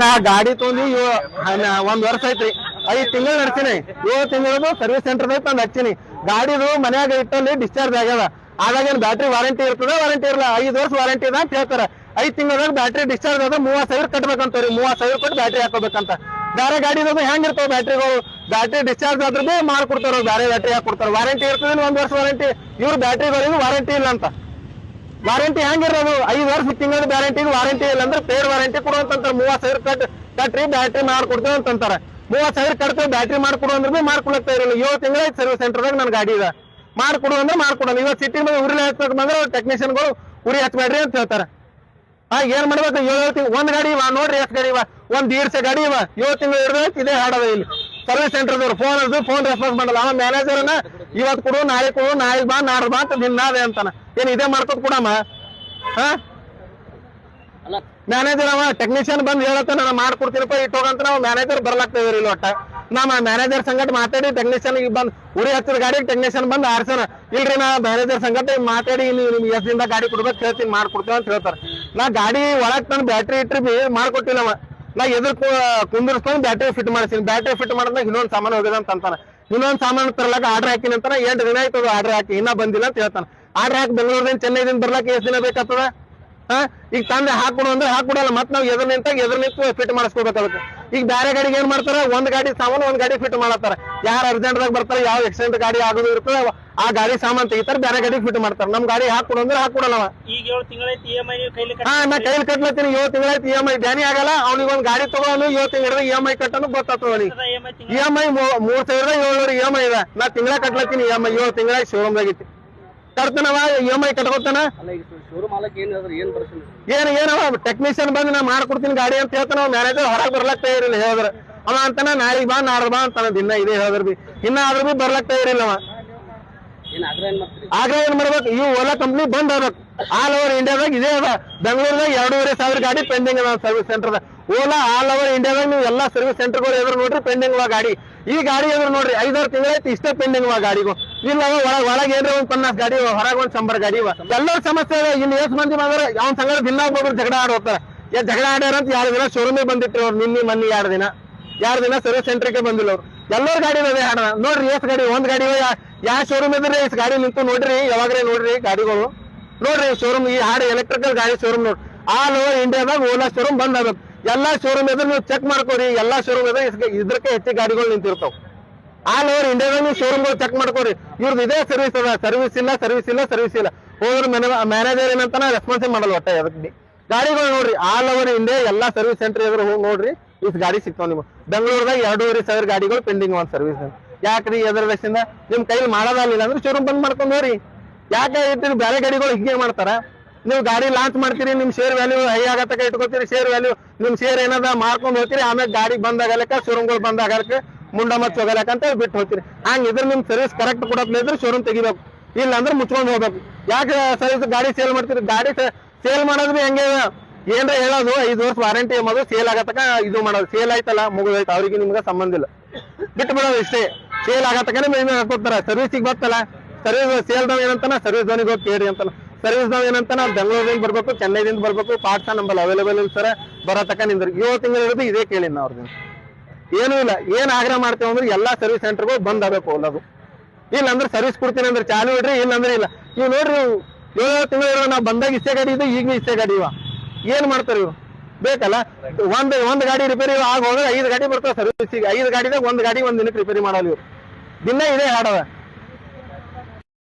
ನಾ ಗಾಡಿ ತೊಂದಿ ಒಂದ್ ವರ್ಷ ಐತ್ರಿ ಐದ್ ತಿಂಗಳು ನಡ್ಸಿನಿ. ಏಳು ತಿಂಗಳದು ಸರ್ವಿಸ್ ಸೆಂಟರ್ ತಂದು ಹಚ್ಚಿನಿ. ಗಾಡಿದು ಮನ್ಯಾಗ ಇಟ್ಟಲ್ಲಿ ಡಿಸ್ಚಾರ್ಜ್ ಆಗ್ಯದ. ಆದಾಗ ಏನ್ ಬ್ಯಾಟ್ರಿ ವಾರಂಟಿ ಇರ್ತದ ವಾರಂಟಿ ಇರಲ್ಲ ಐದ್ ವರ್ಷ ವಾರಂಟಿ ಇದೆ ಅಂತ ಹೇಳ್ತಾರ. ಐದ್ ತಿಂಗಳದಾಗ ಬ್ಯಾಟ್ರಿ ಡಿಸ್ಚಾರ್ಜ್ ಆದ್ರೆ ಮೂವತ್ ಸಾವಿರ ಕಟ್ಬೇಕಂತವ್ರಿ. ಮೂವತ್ ಸಾವಿರ ಕೊಟ್ಟು ಬ್ಯಾಟ್ರಿ ಹಾಕೋಬೇಕಂತ ಬೇರೆ ಗಾಡಿದಾಗ ಹೆಂಗ್ ಇರ್ತಾವ ಬ್ಯಾಟ್ರಿಗಳು ಬ್ಯಾಟ್ರಿ ಡಿಸ್ಚಾರ್ಜ್ ಆದ್ರೆ ಮಾಡ್ಕೊಡ್ತಾರ ಬೇರೆ ಬ್ಯಾಟ್ರಿ ಹಾಕೊಡ್ತಾರ ವಾರಂಟಿ ಇರ್ತದ ಒಂದ್ ವರ್ಷ ವಾರಂಟಿ ಇವ್ರ ಬ್ಯಾಟ್ರಿಗಳಿಗೆ ವಾರಂಟಿ ಇಲ್ಲ ಅಂತ. ವಾರಂಟಿ ಹೆಂಗಿರೋದು ಐದು ವರ್ಷ ತಿಂಗಳ ಗ್ಯಾರಂಟಿ ವಾರಂಟಿ ಇಲ್ಲ ಅಂದ್ರೆ ಪೇರ್ ವಾರಂಟಿ ಕೊಡುವಂತಂತಾರೆ ಮೂವತ್ ಸಾವಿರ ಕಟ್ ಕಟ್ರಿ ಬ್ಯಾಟ್ರಿ ಮಾಡ್ಕೊಡ್ತೇವೆ ಅಂತಂತಾರೆ. ಮೂವತ್ ಸಾವಿರ ಕಟ್ತೇವೆ ಬ್ಯಾಟ್ರಿ ಮಾಡ್ಕೊಡು ಅಂದ್ರೆ ಬಿ ಮಾಡ್ಕೊಳಕ್ತಾ ಇರಲಿಲ್ಲ. ಏಳು ತಿಂಗಳ ಸರ್ವಿಸ್ ಸೆಂಟರ್ದಾಗ ನನ್ನ ಗಾಡಿ ಇದೆ. ಮಾಡ್ಕೊಡು ಅಂದ್ರೆ ಮಾಡ್ಕೊಡೋದು ಇವತ್ತು ಸಿಟಿ ಮೇಲೆ ಉರಿ ಹಚ್ಬೇಕು ಬಂದ್ರೆ ಟೆಕ್ನಿಷಿಯನ್ಗಳು ಉರಿ ಹಚ್ಬೇಡ್ರಿ ಅಂತ ಹೇಳ್ತಾರೆ. ಆಗ ಏನ್ ಮಾಡ್ಬೇಕು? ಏಳು ತಿಂಗಳು ಒಂದ್ ಗಾಡಿ ಇವ, ನೋಡ್ರಿ ಎಷ್ಟು ಗಾಡಿ ಇವ. ಒಂದ್ ದೀರ್ಸ ಗಾಡಿ ಇವ. ಏಳು ತಿಂಗಳು ಇರ್ಬೇಕು ಇದೇ ಹಾಡದ ಇಲ್ಲಿ. ಸರ್ವಿಸ್ ಸೆಂಟರ್ದವ್ರು ಫೋನ್ ಅದು ಫೋನ್ ರೆಸ್ಪಾನ್ಸ್ ಮಾಡಲ್ಲ. ಆ ಮ್ಯಾನೇಜರ್ನ ಇವತ್ತು ಕೊಡು ನಾಳೆ ಕೊಡು ನಾಳೆ ಬಾ ನಾಡ್ದು ಬಾ ಅಂತ ನಿನ್ನಾದೆ ಅಂತಾನ. ಏನ್ ಇದೇ ಮಾಡ್ಕೊತ ಕೊಡಮ್ಮ? ಹಾ? ಮ್ಯಾನೇಜರ್ ಅವ ಟೆಕ್ನಿಷಿಯನ್ ಬಂದ್ ಹೇಳತ್ತ ನಾನು ಮಾಡ್ಕೊಡ್ತೀನಪ್ಪ ಇಟ್ಟು ಹೋಗಂತ ನಾವು ಮ್ಯಾನೇಜರ್ ಬರ್ಲಾಗ್ತೇವ್ರಿ ಇಲ್ಲಿ ಒಟ್ಟ. ನಮ್ಮ ಮ್ಯಾನೇಜರ್ ಸಂಗಟ್ ಮಾತಾಡಿ ಟೆಕ್ನಿಷಿಯನ್ ಈಗ ಬಂದ್ ಉರಿ ಹತ್ತಿರ ಗಾಡಿ ಟೆಕ್ನಿಷಿಯನ್ ಬಂದ್ ಆರ್ಸನ ಇಲ್ರಿ ನಾ ಮ್ಯಾನೇಜರ್ ಸಂಗಟ ಮಾತಾಡಿ ನೀವು ನಿಮ್ಗೆ ಎಷ್ಟು ದಿನದ ಗಾಡಿ ಕೊಡ್ಬೇಕು ಹೇಳ್ತೀನಿ ಮಾಡ್ಕೊಡ್ತೇವೆ ಅಂತ ಹೇಳ್ತಾರ. ನಾ ಗಾಡಿ ಒಳಗ್ ತಂದು ಬ್ಯಾಟ್ರಿ ಇಟ್ರಿ ಬಿ ಮಾಡ್ಕೊಟ್ಟಿಲ್ಲವ ನಾ ಎದುರು ಕುಂದಿರ್ಸ್ಕೊಂಡು ಬ್ಯಾಟ್ರಿ ಫಿಟ್ ಮಾಡ್ತೀನಿ ಬ್ಯಾಟ್ರಿ ಫಿಟ್ ಮಾಡಿದಾಗ ಇನ್ನೊಂದ್ ಸಾಮಾನು ಹೋಗಿದೆ ಅಂತ ಅಂತಾನ. ಇನ್ನೊಂದ್ ಸಾಮಾನು ತರಲಾಕ ಆರ್ಡರ್ ಹಾಕಿನ ಅಂತಾನ ಎಂಟು ದಿನ ಆಯ್ತದ ಆರ್ಡರ್ ಹಾಕಿ, ಇನ್ನ ಬಂದಿಲ್ಲ ಅಂತ ಹೇಳ್ತಾನ. ಆರ್ಡರ್ ಹಾಕಿ ಬೆಂಗಳೂರಿಂದ ಚೆನ್ನೈದಿಂದ ಬರ್ಲಾಕ ಎಷ್ಟು ದಿನ ಬೇಕಾಗ್ತದ? ಈಗ ತಂದೆ ಹಾಕೊಡು ಅಂದ್ರೆ ಹಾಕೊಡಲ್ಲ ಮತ್ ನಾವ್ ಎದ್ರ ನಿಂತಾಗ ಎದ್ರ ನಿಂತು ಫಿಟ್ ಮಾಡಿಸ್ಕೋಬೇಕು ಅದಕ್ಕೆ. ಈಗ ಬೇರೆ ಗಾಡಿಗೆ ಏನ್ ಮಾಡ್ತಾರ? ಒಂದ್ ಗಾಡಿ ಸಾಮಾನು, ಒಂದ್ ಗಾಡಿ ಫಿಟ್ ಮಾಡತ್ತಾರ. ಯಾರು ಅರ್ಜೆಂಟ್ ಬರ್ತಾರ, ಯಾವ ಆಕ್ಸಿಡೆಂಟ್ ಗಾಡಿ ಆಗೋದು ಇರ್ತದೆ ಆ ಗಾಡಿ ಸಾಮಾನ್ ತೆಗಿತಾರ ಬೇರೆ ಗಾಡಿಗೆ ಫಿಟ್ ಮಾಡ್ತಾರ. ನಮ್ ಗಾಡಿ ಹಾಕೊಡು ಅಂದ್ರೆ ಹಾಕೊಡಲ್ಲವ ಈಗ ಏಳು ತಿಂಗಳೈತಿ ಇ ಎಂ ಐ ನೀವು ಕೈಲಿ ಹಾ ನಾ ಕೈಲಿ ಕಟ್ಲತ್ತೀನಿ ಏಳು ತಿಂಗಳಾಯ್ತು ಇ ಎಂ ಐ ಬ್ಯಾನಿ ಆಗಲ್ಲ. ಅವ್ನಿಗೆ ಒಂದ್ ಗಾಡಿ ತಗೋನು ಏಳು ತಿಂಗಳ ಇ ಎಂ ಐ ಕಟ್ಟನು ಗೊತ್ತಾಗ್ತದ ಅವನಿಗೆ. ಇ ಎಂ ಐ ಮೂರ್ ಸಾವಿರದ ಏಳ್ನೂರ ಇ ಎಂ ಐ ಇದೆ. ನಾ ತಿಂಗಳ ಕಟ್ಲತ್ತೀನಿ ಇ ಎಂ ಐ ಏಳು ತಿಂಗಳ ಶೋರೂಮ್ ಆಗೈತಿ ಕಟ್ತಾನವ ಇ ಎಂ ಐ ಕಟ್ಕೋತಾನ? ಏನ್ ಏನವ ಟೆಕ್ನಿಷಿಯನ್ ಬಂದು ನಾ ಮಾಡ್ಕೊಡ್ತೀನಿ ಗಾಡಿ ಅಂತ ಹೇಳ್ತಾನ ಮ್ಯಾನೇಜರ್ ಹೊರಗೆ ಬರ್ಲಕ್ ತಯಾರಿಲ್ಲ ಹೇಳಿದ್ರ. ಅವ ಅಂತಾನ ನಾಳೆಗ್ ಬಾ ನಾಡ್ದು ಬಾ ಅಂತಾನ ದಿನ ಇದೇ ಹೇಳಿದ್ರ ಬಿ. ಇನ್ನ ಆದ್ರೂ ಬಿ ಬರ್ಲಾಕ್ ತಯಾರಿಲ್ಲ ಅವ. ಆಗ್ರಹ ಏನ್ ಮಾಡ್ಬೇಕು? ಇವು ಓಲಾ ಕಂಪ್ನಿ ಬಂದ್ ಆಗ್ಬೇಕು. ಆಲ್ ಓವರ್ ಇಂಡಿಯಾದಾಗ ಇದೇ ಅದ. ಬೆಂಗಳೂರದಾಗ ಎರಡೂವರೆ ಸಾವಿರ ಗಾಡಿ ಪೆಂಡಿಂಗ್ ಅದ service centre Ola all over ಇಂಡಿಯಾದಾಗ ನೀವು ಎಲ್ಲಾ ಸರ್ವಿಸ್ ಸೆಂಟರ್ಗಳು ಎದುರು ನೋಡ್ರಿ ಪೆಂಡಿಂಗ್ ಅವ ಗಾಡಿ. ಈ ಗಾಡಿ ಎದುರು ನೋಡ್ರಿ ಐದಾರು ತಿಂಗಳಾಯ್ತು ಇಷ್ಟೇ ಪೆಂಡಿಂಗ್ ಅವ ಗಾಡಿಗೂ. ಇಲ್ಲ ಒಳಗ ಒಳಗ್ ಏನ್ರಿ ಒಂದ್ ಪನ್ನಾಸ್ ಗಾಡಿ ಹೊರಗೆ ಒಂದ್ ಸಂಬರ್ ಗಾಡಿ ಇವ. ಎಲ್ಲರ ಸಮಸ್ಯೆ ಇದೆ ಇಲ್ಲಿ ಎಷ್ಟು ಮಂದಿ ಬಂದ್ರೆ? ಅವ್ನ ಸಂಗಡ ಭಿನ್ನ ಒಬ್ಬೊಬ್ರು ಜಗಳ ಆಡ್ ಹೋಗ್ತಾರೆ. ಜಗಳ ಆಡ್ಯಾರ ಅಂತ ಎರಡು ದಿನ ಶೋರೂಮಿಗೆ ಬಂದಿಟ್ರಿ ಅವ್ರು. ನಿನ್ನೆ ಮನ್ನಿ ಎರಡು ದಿನ? ಎರಡು ದಿನ ಸರ್ವಿಸ್ ಸೆಂಟರ್ಗೆ ಬಂದಿಲ್ಲ ಅವ್ರು. ಎಲ್ಲರ ಗಾಡಿ ಅದೇ ಹಾಡ ನೋಡ್ರಿ, ಎಷ್ಟು ಗಾಡಿ, ಒಂದ್ ಗಾಡಿ ಯಾವ ಶೋರೂಮ್ ಇದ್ರಿ ಎಷ್ಟು ಗಾಡಿ ನಿಂತು ನೋಡ್ರಿ ಯಾವಾಗ್ರೆ ನೋಡ್ರಿ ಗಾಡಿಗಳು. ನೋಡ್ರಿ ಶೋರೂಮ್ ಈ ಹಾಡು ಎಲೆಕ್ಟ್ರಿಕಲ್ ಗಾಡಿ ಶೋರೂಮ್ ನೋಡ್ರಿ. ಆಲ್ ಓವರ್ ಇಂಡಿಯಾದಾಗ ಓಲಾ ಶೋರೂಮ್ ಬಂದ್ ಆಗ್ಬೇಕು ಎಲ್ಲಾ ಶೋರೂಮ್ ಇದ್ರೆ ನೀವು ಚೆಕ್ ಮಾಡ್ಕೋರಿ. ಎಲ್ಲಾ ಶೋರೂಮ್ ಇದ್ರೆ ಇದ್ರಕ್ಕೆ ಹೆಚ್ಚು ಗಾಡಿಗಳು ನಿಂತಿರ್ತಾವ. ಆಲ್ ಓವರ್ ಇಂಡಿಯಾದಾಗ ನೀವು ಶೋರೂಮ್ಗಳು ಚೆಕ್ ಮಾಡ್ಕೋರಿ. ಇವ್ರದ್ದು ಇದೇ ಸರ್ವಿಸ್ ಅದ. ಸರ್ವಿಸ್ ಇಲ್ಲ ಸರ್ವಿಸ್ ಇಲ್ಲ ಸರ್ವಿಸ್ ಇಲ್ಲ. ಹೋದ್ರ ಮ್ಯಾನೇಜರ್ ಏನಂತಾನ ರೆಸ್ಪಾನ್ಸ್ ಮಾಡಲ್ಲ ಒಟ್ಟ ಅದಕ್ಕೆ. ಗಾಡಿಗಳು ನೋಡ್ರಿ ಆಲ್ ಓವರ್ ಇಂಡಿಯಾ ಎಲ್ಲಾ ಸರ್ವಿಸ್ ಸೆಂಟರ್ ಎದುರು ಹೋಗಿ ನೋಡ್ರಿ. ಇಷ್ಟು ಗಾಡಿ ಸಿಗ್ತಾವ ನಿಮ್ಗೆ. ಬೆಂಗಳೂರದಾಗ ಎರಡೂವರೆ ಸಾವಿರ ಗಾಡಿಗಳು ಪೆಂಡಿಂಗ್ ಒಂದು ಸರ್ವಿಸ್ ಯಾಕ್ರಿ ಎದ್ರ ಲಕ್ಷದಿಂದ ನಿಮ್ ಕೈಲಿ ಮಾಡೋದಲ್ಲ ಅಂದ್ರೆ ಶೋರೂಮ್ ಬಂದ್ ಮಾಡ್ಕೊಂಡು ಹೋಗ್ರಿ. ಯಾಕೆ ಇಟ್ಟಿರಿ ಬೇರೆ ಗಾಡಿಗಳು ಹಿಂಗೆ ಮಾಡ್ತಾರ? ನೀವು ಗಾಡಿ ಲಾಂಚ್ ಮಾಡ್ತೀರಿ, ನಿಮ್ ಶೇರ್ ವ್ಯಾಲ್ಯೂ ಹೈ ಆಗತ್ತಕ ಇಟ್ಕೋತೀರಿ ಶೇರ್ ವ್ಯಾಲ್ಯೂ ನಿಮ್ ಶೇರ್ ಏನದ ಮಾಡ್ಕೊಂಡ್ ಹೋಗ್ತೀರಿ, ಆಮೇಲೆ ಗಾಡಿ ಬಂದಾಗಲಕ್ಕ ಶೋರೂಮ್ಗಳು ಬಂದಾಗಲಕ್ಕೆ ಮುಂಡ ಮಚ್ಚ ಹೋಗಲಕ್ಕ ಅಂತ ಬಿಟ್ಟು ಹೋಗ್ತೀರಿ. ಹಂಗ ಇದ್ರ ನಿಮ್ ಸರ್ವಿಸ್ ಕರೆಕ್ಟ್ ಕೊಡಪ್ಲೆ ಇದ್ರೆ ಶೋರೂಮ್ ತೆಗಿಬೇಕು. ಇಲ್ಲ ಅಂದ್ರೆ ಮುಚ್ಕೊಂಡ್ ಹೋಗ್ಬೇಕು. ಯಾಕೆ ಸರ್ವಿಸ್ ಗಾಡಿ ಸೇಲ್ ಮಾಡ್ತೀರಿ? ಗಾಡಿ ಸೇಲ್ ಮಾಡೋದ್ರಿ ಹೆಂಗೆ ಏನ್ರ ಹೇಳೋದು, ಐದು ವರ್ಷ ವಾರಂಟಿ ಎಂಬುದು ಸೇಲ್ ಆಗತಕ ಇದು ಮಾಡೋದು. ಸೇಲ್ ಆಯ್ತಲ್ಲ ಮುಗಿದೈತೆ ಅವ್ರಿಗೆ ನಿಮ್ಗೆ ಸಂಬಂಧ ಇಲ್ಲ. ಬಿಟ್ಟು ಬಿಡೋದು ಇಷ್ಟೇ ಸೇಲ್ ಆಗತಕನೇ ಮೇಲೆ ಹಾಕೋತಾರ ಸರ್ವಿಸಿಗೆ ಬರ್ತಲ್ಲ ಸರ್ವಿಸ್ ಸೇಲ್ ನಾವ್ ಏನಂತಾನ ಸರ್ವಿಸ್ ಧೋನಿಗೆ ಹೋಗಿ ಕೇಳಿ ಅಂತಾನ ಸರ್ವಿಸ್ ನಾವ್ ಏನಂತಾನ, ಬೆಂಗಳೂರಿಂದ ಬರ್ಬೇಕು, ಚೆನ್ನೈದಿಂದ ಬರ್ಬೇಕು ಪಾರ್ಟ್ಸ್ ನಂಬಲ್ ಅವೈಲೇಬಲ್ ಇರ್ತಾರೆ ಬರೋ ತಕ ನಿಂದ್ರ ಏಳು ತಿಂಗಳು ಇರೋದು ಇದೇ ಕೇಳಿ ನಾ ಅವ್ರದ್ದು ಏನೂ ಇಲ್ಲ. ಏನ್ ಆಗ್ರಹ ಮಾಡ್ತೇವೆ ಅಂದ್ರೆ ಎಲ್ಲಾ ಸರ್ವಿಸ್ ಸೆಂಟರ್ಗಳು ಬಂದ್ ಆಗಬೇಕು ಅಲ್ಲದು ಇಲ್ಲ ಅಂದ್ರೆ ಸರ್ವಿಸ್ ಕೊಡ್ತೀನಿ ಅಂದ್ರೆ ಚಾಲು ಇಡ್ರಿ ಇಲ್ಲ ಅಂದ್ರೆ ಇಲ್ಲ. ನೀವು ನೋಡ್ರಿ ಏಳು ತಿಂಗಳು ನಾವು ಬಂದಾಗ ಇಷ್ಟೇ ಗಾಡಿ ಇದು ಈಗ ಇಷ್ಟೇ ಗಾಡಿ ಇವ. ಏನ್ ಮಾಡ್ತಾರೆ ಇವ್ರು? ಬೇಕಲ್ಲ? ಒಂದ್ ಒಂದ್ ಗಾಡಿ ರಿಪೇರಿ ಆಗ ಹೋದ್ರೆ ಐದು ಗಾಡಿ ಬರ್ತಾವ ಸರ್ವಿಸಿಗೆ ಐದು ಗಾಡಿದಾಗ ಒಂದ್ ಗಾಡಿ ಒಂದ್ ದಿನಕ್ಕೆ ರಿಪೇರಿ ಮಾಡಲ್ಲ ಇವ್ರು. ದಿನ ಇದೇ ಹಾಡವ